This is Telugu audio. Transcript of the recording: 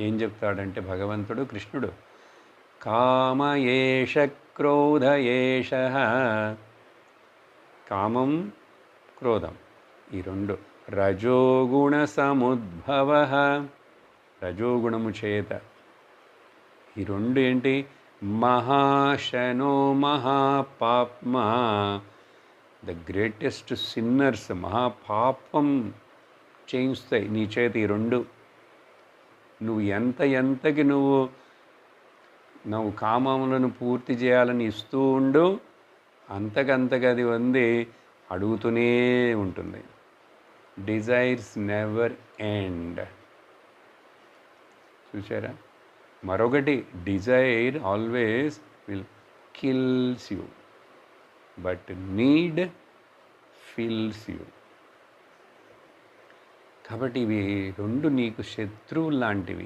ఏం చెప్తాడంటే భగవంతుడు కృష్ణుడు కామ ఏష క్రోధ ఏష కామం క్రోధం. ఈ రెండు. రజోగుణ సముద్భవ రజోగుణము చేత. ఈ రెండు ఏంటి? మహాశనో మహాపాప్మ. ద గ్రేటెస్ట్ సిన్నర్స్ మహాపాపం చేయిస్తాయి నీ చేత ఈ రెండు. నువ్వు ఎంత ఎంతకి నువ్వు నువ్వు కామములను పూర్తి చేయాలని ఇస్తూ ఉండు అంతకంతకది అది ఉంది అడుగుతూనే ఉంటుంది. డిజైర్స్ నెవర్ ఎండ్ చూసారా మరొకటి desire always will kills you but need fills you కాబట్టి ఇవి రెండు నీకు శత్రువులు లాంటివి